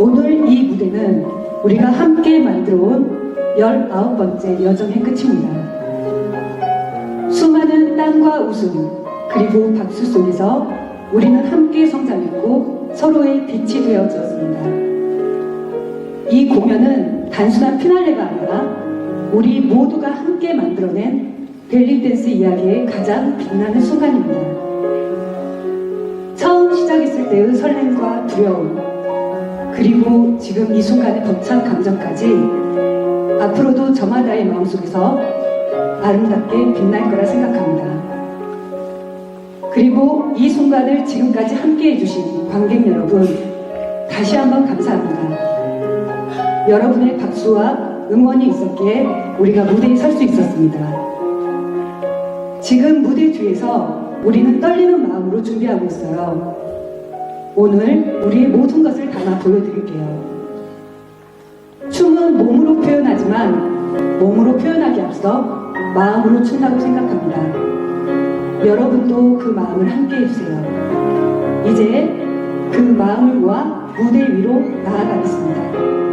오늘 이 무대는 우리가 함께 만들어온 19번째 여정의 끝입니다. 수많은 땀과 웃음, 그리고 박수 속에서 우리는 함께 성장했고 서로의 빛이 되어주었습니다. 이 공연은 단순한 피날레가 아니라 우리 모두가 함께 만들어낸 벨리댄스 이야기의 가장 빛나는 순간입니다. 처음 시작했을 때의 설렘과 두려움, 그리고 지금 이 순간의 벅찬 감정까지 앞으로도 저마다의 마음속에서 아름답게 빛날 거라 생각합니다. 그리고 이 순간을 지금까지 함께 해주신 관객 여러분, 다시 한번 감사합니다. 여러분의 박수와 응원이 있었기에 우리가 무대에 설 수 있었습니다. 지금 무대 뒤에서 우리는 떨리는 마음으로 준비하고 있어요. 오늘 우리의 모든 것을 담아 보여드릴게요. 춤은 몸으로 표현하지만 몸으로 표현하기 앞서 마음으로 춘다고 생각합니다. 여러분도 그 마음을 함께 해주세요. 이제 그 마음을 모아 무대 위로 나아가겠습니다.